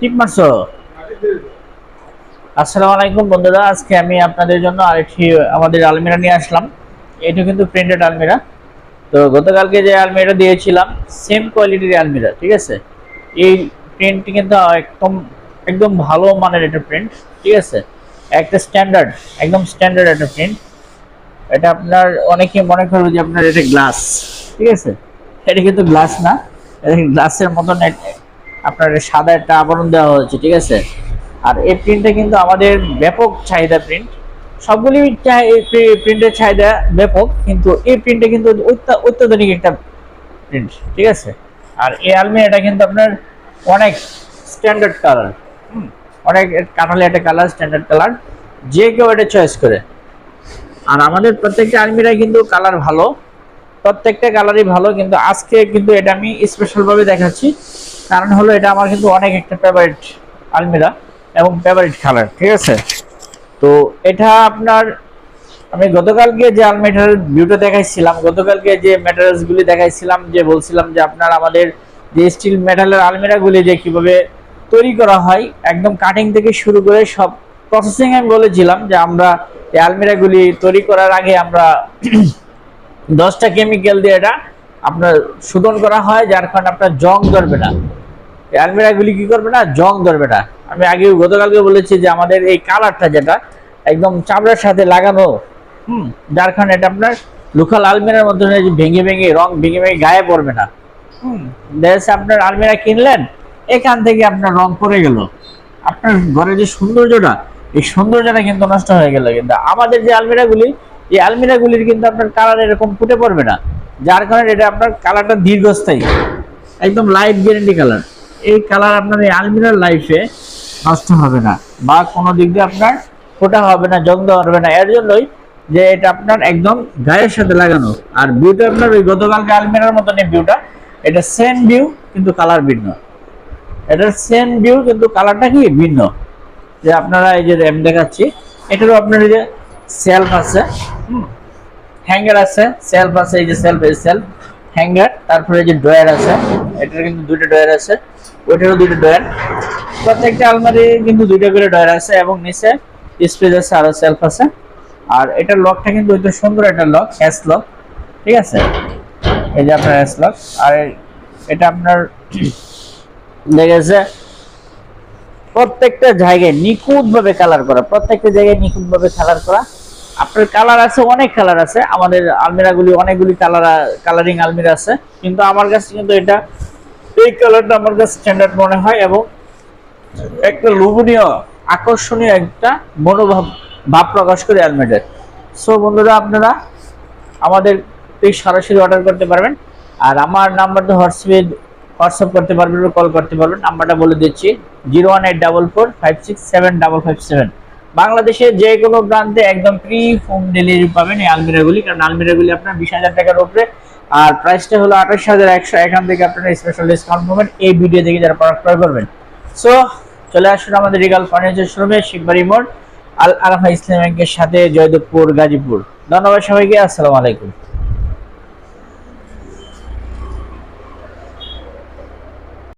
ঠিক মারছো? আসসালামু আলাইকুম বন্ধুরা, আজকে আমি আপনাদের জন্য আরেকটি, আমাদের আলমিরা নিয়ে আসলাম। এটা কিন্তু প্রিন্টেড আলমিরা। তো গতকালকে যে আলমিরা দিয়েছিলাম সেম কোয়ালিটির আলমিরা, ঠিক আছে? এই প্রিন্টটি কিন্তু একদম একদম ভালো মানের একটা প্রিন্ট ঠিক আছে? একটা স্ট্যান্ডার্ড একদম স্ট্যান্ডার্ড একটা প্রিন্ট এটা আপনার অনেকে মনে করবে যে আপনার এটা গ্লাস ঠিক আছে? এটা কিন্তু গ্লাস না, এটা গ্লাসের মতন আপনার সাদা একটা আবরণ দেওয়া হয়েছে, ঠিক আছে? আর এই প্রিন্টটা কিন্তু আমাদের ব্যাপক চাহিদা প্রিন্ট সবগুলি প্রিন্টের চাহিদা ব্যাপক, কিন্তু এই প্রিন্টটা কিন্তু অত্যাধুনিক একটা প্রিন্ট ঠিক আছে? আর এই আলমিরাটা কিন্তু আপনার অনেক স্ট্যান্ডার্ড কালার অনেক কাঠালি একটা কালার স্ট্যান্ডার্ড কালার যে কেউ এটা চয়েস করে। আর আমাদের প্রত্যেকটা আলমিরাই কিন্তু কালার ভালো। প্রত্যেকটা কালারই ভালো, কিন্তু আজকে কিন্তু এটা আমি স্পেশাল ভাবে দেখাচ্ছি। কারণ হলো এটা আমার কিন্তু অনেক একটা ফেভারিট আলমিরা এবং ফেভারিট কালার ঠিক আছে? তো এটা আপনার, আমি গতকালকে যে আলমিরার ভিউটা দেখাইছিলাম গতকালকে যে ম্যাটেরিয়ালস গুলি দেখাইছিলাম, যে বলছিলাম যে আপনার আমাদের যে স্টিল মেটালের আলমিরাগুলি যে কীভাবে তৈরি করা হয়, একদম কাটিং থেকে শুরু করে সব প্রসেসিং আমি বলেছিলাম যে আমরা এই আলমিরাগুলি তৈরি করার আগে আমরা দশটা কেমিক্যাল দিয়ে এটা আপনার শোধন করা হয়, যার কারণে আপনার জং ধরবে না। আলমিরাগুলি কি করবে না? জং ধরবে না। আমি আগে গতকালকে বলেছি যে আমাদের এই কালারটা যেটা, একদম চামড়ার সাথে লাগানো, হুম, যার কারণে এটা আপনার লোকাল আলমিরার মধ্যে ভেঙে ভেঙে, রং ভেঙে ভেঙে গায়ে পড়বে না। হুম আপনার আলমিরা কিনলেন, এখান থেকে আপনার রং পড়ে গেল। আপনার ঘরে যে সৌন্দর্যটা, এই সৌন্দর্যটা কিন্তু নষ্ট হয়ে গেল। কিন্তু আমাদের যে আলমিরাগুলি এই আলমিরাগুলির কিন্তু আপনার কালার এরকম ফুটে পড়বে না। যার কারণে এটা আপনার কালারটা দীর্ঘস্থায়ী। একদম লাইট গ্যারেন্টি কালার এই কালার আপনার এই আলমিরার লাইফে নষ্ট হবে না বা কোনো দিক দিয়ে আপনার ফোটা হবে না জং দেওয়া হবে না। এর জন্যই যে এটা আপনার একদম গায়ের সাথে লাগানো। আর ভিউটা আপনার ওই গতকালকে আলমিরার মতন এই ভিউটা এটা সেম ভিউ কিন্তু কালার ভিন্ন। এটার সেম ভিউ কিন্তু কালারটা কি? ভিন্ন। যে আপনারা এই যে আমি দেখাচ্ছি, এটারও আপনার এই যে সেলফ আছে। হ্যাঙ্গার আছে, সেলফ আছে, এই যে সেলফ এই সেলফ হ্যাঙ্গার, তারপরে যে ড্রয়ার আছে, এটার কিন্তু দুইটা ড্রয়ার আছে, ওইটারও দুইটা ড্রয়ার। প্রত্যেকটা আলমারি কিন্তু দুইটা করে ড্রয়ার আছে এবং নিচে স্পেস আছে, আরও সেলফ আছে। আর এটার লকটা কিন্তু ওই সুন্দর একটা লক এস লক ঠিক আছে? এই যে আপনার এস লক আর এটা আপনার লেগেছে প্রত্যেকটা জায়গায় নিখুঁত ভাবে কালার করা, প্রত্যেকটা জায়গায় নিখুঁত ভাবে কালার করা আপনার কালার আছে, অনেক কালার আছে। আমাদের আলমিরাগুলি, অনেকগুলি কালার কালারিং আলমিরা আছে। কিন্তু আমার কাছে কিন্তু এটা, এই কালারটা আমার কাছে স্ট্যান্ডার্ড মনে হয় এবং একটা লোভনীয়, আকর্ষণীয় একটা মনোভাব, ভাব প্রকাশ করে আলমিরার। সো বন্ধুরা, আপনারা আমাদের এই সরাসরি অর্ডার করতে পারবেন। আর আমার নাম্বারটা হোয়াটসঅ্যাপে, হোয়াটসঅ্যাপ করতে পারবেন কল করতে পারবেন। নাম্বারটা বলে দিচ্ছি zero one eight double four five six seven double five seven বাংলাদেশের যে কোনো প্রান্তে একদম ফ্রি হোম ডেলিভারি পাবেন এই আলমিরাগুলি কারণ আলমিরাগুলি আপনার বিশ হাজার টাকার উপরে। আর প্রাইসটা হলো আঠাশ হাজার একশো। এখান থেকে আপনারা স্পেশাল ডিসকাউন্ট পাবেন। এই ভিডিও থেকে যারা প্রোডাক্ট ক্রয় করবেন। সো চলে আসুন আমাদের রিগাল ফার্নিচার শোরুমে শিখবাড়ি মোড়, আল আরাফা ইসলাম ব্যাংকের সাথে জয়দেবপুর, গাজীপুর। ধন্যবাদ সবাইকে। আসসালামু আলাইকুম।